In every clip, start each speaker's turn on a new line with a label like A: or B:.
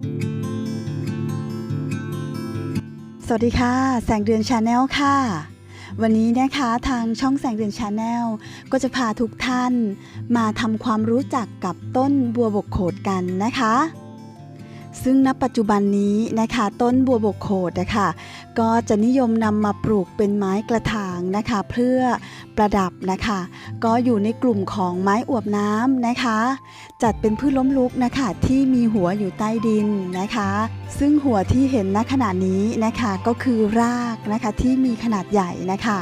A: สวัสดีค่ะ แสงเดือนชาแนลค่ะ วันนี้นะคะทางช่องแสงเดือนชาแนลก็จะพาทุกท่านมาทำความรู้จักกับต้นบัวบกโขดกันนะคะ ซึ่งณปัจจุบันนี้นะคะต้นบัวบกโขดนะคะก็จะนิยมนำมาปลูกเป็นไม้กระถางนะคะ เพื่อ ประดับนะคะ ก็อยู่ในกลุ่มของไม้อวบน้ำนะคะ จัดเป็นพืชล้มลุกนะคะที่มีหัวอยู่ใต้ดินนะคะ ซึ่งหัวที่เห็นณขณะนี้นะคะก็คือรากนะคะที่มีขนาดใหญ่นะคะ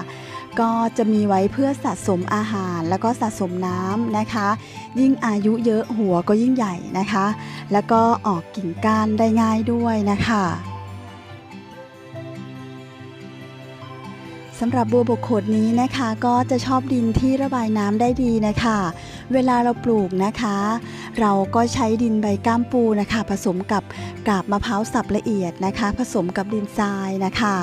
A: ก็จะมีไว้เพื่อสะสมอาหารแล้วก็สะสมน้ำนะคะ ยิ่งอายุเยอะหัวก็ยิ่งใหญ่นะคะ แล้วก็ออกกิ่งก้านได้ง่ายด้วยนะคะ สำหรับบัวบกโขดนี้นะคะก็จะชอบดินที่ระบายน้ำได้ดีนะคะ เวลาเราปลูกนะคะ เราก็ใช้ดินใบก้ามปูนะคะ ผสมกับกาบมะพร้าวสับละเอียดนะคะ ผสมกับดินทรายนะคะ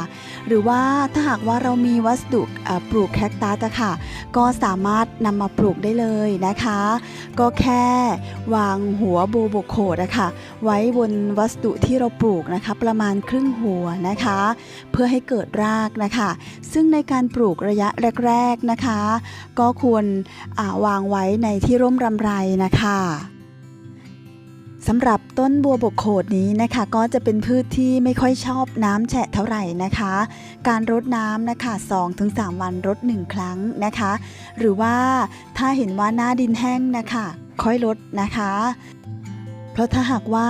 A: หรือว่าถ้าหากว่าเรามีวัสดุปลูกแคคตัสค่ะ ก็สามารถนำมาปลูกได้เลยนะคะ ก็แค่วางหัวบัวบกโขดอะคะ ไว้บนวัสดุที่เราปลูกนะคะ ประมาณครึ่งหัวนะคะ เพื่อให้เกิดรากนะคะ ซึ่งในการปลูกระยะแรก ๆนะคะ ก็ควราวางไว้ในที่ร่มรำไรนะคะสำหรับต้นบัวบกโขดนี้นะคะก็จะเป็นพืชที่ไม่ค่อยชอบน้ำแฉะเท่าไหร่นะคะ การรดน้ำนะคะ 2-3 วันรด 1 ครั้งนะคะ หรือว่าถ้าเห็นว่าหน้าดินแห้งนะคะ ค่อยรดนะคะ เพราะถ้าหากว่า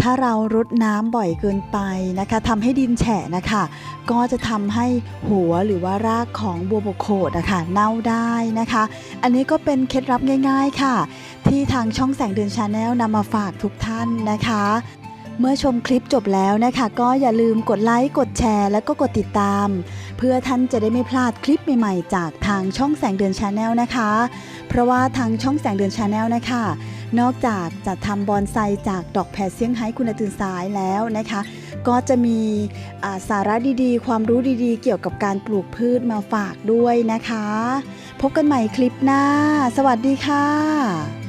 A: ถ้าเรารดน้ำบ่อยเกินไปนะคะทำให้ดินแฉะนะคะ ก็จะทำให้หัวหรือว่ารากของบัวบกโขดนะคะเน่าได้นะคะ อันนี้ก็เป็นเคล็ดลับง่าย ๆค่ะ ที่ทางช่องแสงเดือนชาแนลนำมาฝากทุกท่านนะคะเมื่อชมคลิปจบแล้วนะคะ ก็อย่าลืมกดไลค์กดแชร์ และก็กดติดตาม เพื่อท่านจะได้ไม่พลาดคลิปใหม่ๆ จากทางช่องแสงเดือนชาแนลนะคะ เพราะว่าทางช่องแสงเดือนชาแนลนะคะ นอกจากจะทำบอนไซจากดอกแพรเซี่ยงไฮ้คุณตื่นสายแล้วนะคะ ก็จะมีสาระดีๆ ความรู้ดีๆ เกี่ยวกับการปลูกพืชมาฝากด้วยนะคะ พบกันใหม่คลิปหน้า สวัสดีค่ะ